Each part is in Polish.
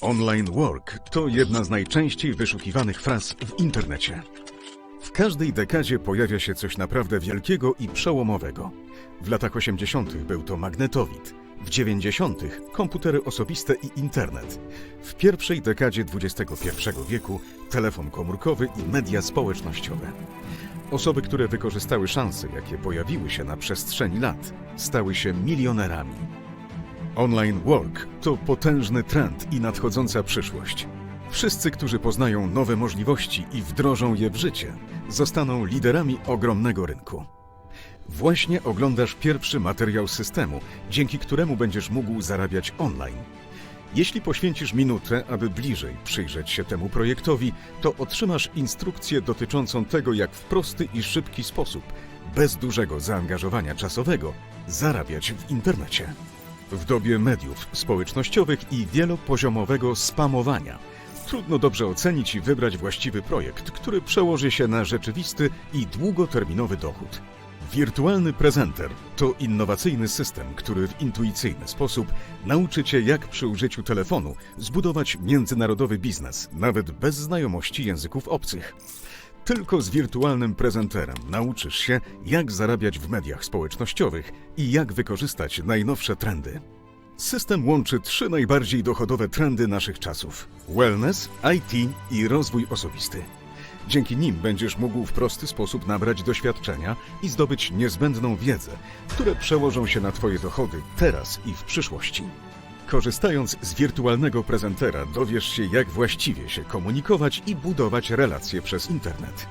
Online work to jedna z najczęściej wyszukiwanych fraz w internecie. W każdej dekadzie pojawia się coś naprawdę wielkiego i przełomowego. W latach 80. był to magnetowid, w 90. komputery osobiste i internet. W pierwszej dekadzie XXI wieku telefon komórkowy i media społecznościowe. Osoby, które wykorzystały szanse, jakie pojawiły się na przestrzeni lat, stały się milionerami. Online work to potężny trend i nadchodząca przyszłość. Wszyscy, którzy poznają nowe możliwości i wdrożą je w życie, zostaną liderami ogromnego rynku. Właśnie oglądasz pierwszy materiał systemu, dzięki któremu będziesz mógł zarabiać online. Jeśli poświęcisz minutę, aby bliżej przyjrzeć się temu projektowi, to otrzymasz instrukcję dotyczącą tego, jak w prosty i szybki sposób, bez dużego zaangażowania czasowego, zarabiać w internecie. W dobie mediów społecznościowych i wielopoziomowego spamowania trudno dobrze ocenić i wybrać właściwy projekt, który przełoży się na rzeczywisty i długoterminowy dochód. Wirtualny prezenter to innowacyjny system, który w intuicyjny sposób nauczy Cię, jak przy użyciu telefonu zbudować międzynarodowy biznes, nawet bez znajomości języków obcych. Tylko z wirtualnym prezenterem nauczysz się, jak zarabiać w mediach społecznościowych i jak wykorzystać najnowsze trendy. System łączy trzy najbardziej dochodowe trendy naszych czasów: wellness, IT i rozwój osobisty. Dzięki nim będziesz mógł w prosty sposób nabrać doświadczenia i zdobyć niezbędną wiedzę, które przełożą się na Twoje dochody teraz i w przyszłości. Korzystając z wirtualnego prezentera, dowiesz się, jak właściwie się komunikować i budować relacje przez internet.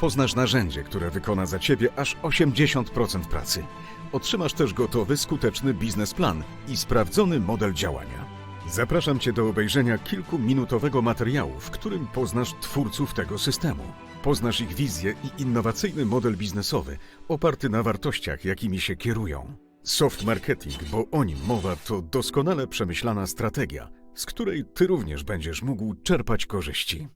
Poznasz narzędzie, które wykona za Ciebie aż 80% pracy. Otrzymasz też gotowy, skuteczny biznesplan i sprawdzony model działania. Zapraszam Cię do obejrzenia kilkuminutowego materiału, w którym poznasz twórców tego systemu. Poznasz ich wizję i innowacyjny model biznesowy, oparty na wartościach, jakimi się kierują. Soft marketing, bo o nim mowa, to doskonale przemyślana strategia, z której Ty również będziesz mógł czerpać korzyści.